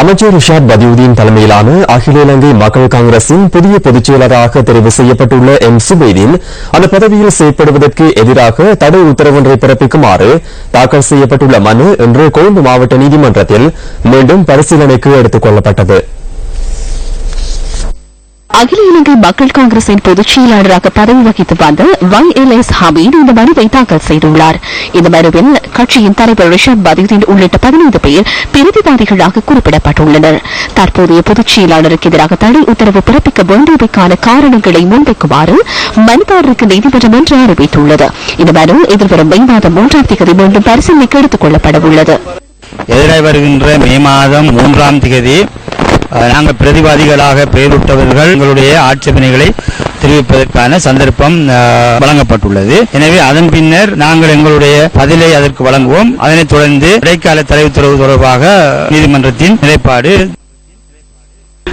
அமைச்சர் ரிஷாத் பதியுதீன் தலைமையிலான அகில இலங்கை மக்கள் காங்கிரசின் புதிய பொதுச் செயலராக தெரிவு செய்யப்பட்டுள்ள எம். சுபைதீன் அந்த பதவியில் செயற்படுவதற்கு எதிராக தடை உத்தரவொன்றை பிறப்பிக்குமாறு தாக்கல் செய்யப்பட்டுள்ள மனு இன்று கொழும்பு மாவட்ட நீதிமன்றத்தில் மீண்டும் பரிசீலனைக்கு எடுத்துக் கொள்ளப்பட்டது. அகில இலங்கை மக்கள் காங்கிரசின் பொதுச் செயலாளராக பதவி வகித்து வந்த ஒய் எல் எஸ் ஹமீத் இந்த மனுவை தாக்கல் செய்துள்ளார். இந்த மனுவில் கட்சியின் தலைவர் ரிஷப் பதியுதீன் உள்ளிட்ட பதினைந்து பேர் பிரதிவாதிகளாக குறிப்பிடப்பட்டுள்ளனர். தற்போதைய பொதுச் செயலாளருக்கு எதிராக தடை உத்தரவு பிறப்பிக்க வேண்டியவைக்கான காரணங்களை முன்வைக்குமாறு மனுதாரருக்கு நீதிமன்றம் என்று அறிவித்துள்ளது. இந்த மனு எதிர்வரும் மே மாதம் மூன்றாம் தேதி மீண்டும் பரிசீலனைக்கு எடுத்துக் கொள்ளப்பட உள்ளது எதிராக வருகின்ற மே மாதம் மூன்றாம் தேதி நாங்கள் பிரதிவாதிகளாக பெயரிட்டவர்கள் எங்களுடைய ஆட்சேபனைகளை தெரிவிப்பதற்கான சந்தர்ப்பம் அஹ், வழங்கப்பட்டுள்ளது. எனவே அதன் பின்னர் நாங்கள் எங்களுடைய பதிலை அதற்கு வழங்குவோம். அதனைத் தொடர்ந்து இடைக்கால தடை தொடர்பாக நீதிமன்றத்தின் நிலைப்பாடு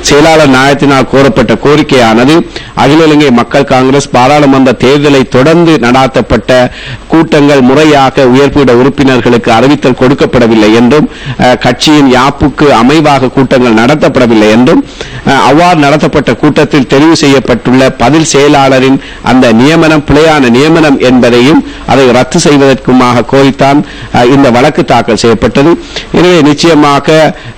செயலாளர் நாயத்தினால் கோரப்பட்ட கோரிக்கையானது அகில இலங்கை மக்கள் காங்கிரஸ் பாராளுமன்ற தேர்தலை தொடர்ந்து நடாத்தப்பட்ட கூட்டங்கள் முறையாக உயர்பீட உறுப்பினர்களுக்கு அறிவித்தல் கொடுக்கப்படவில்லை என்றும் அஹ், கட்சியின் யாப்புக்கு அமைவாக கூட்டங்கள் நடத்தப்படவில்லை என்றும் அவ்வாறு நடத்தப்பட்ட கூட்டத்தில் தெரிவு செய்யப்பட்டுள்ள பதில் செயலாளரின் அந்த நியமனம் பிழையான நியமனம் என்பதையும் அதை ரத்து செய்வதற்குமாக கோரித்தான் இந்த வழக்கு தாக்கல் செய்யப்பட்டது. எனவே நிச்சயமாக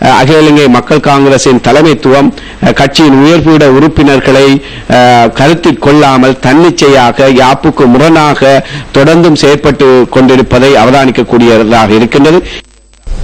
அஹ், அகில இலங்கை மக்கள் காங்கிரசின் தலைமைத்துவம் கட்சியின் உயர்பீட உறுப்பினர்களை அஹ், கருத்தில் கொள்ளாமல் தன்னிச்சையாக யாப்புக்கு முரணாக தொடர்ந்தும் செயற்பட்டு கொண்டிருப்பதை அவதானிக்கக்கூடியதாக இருக்கின்றது.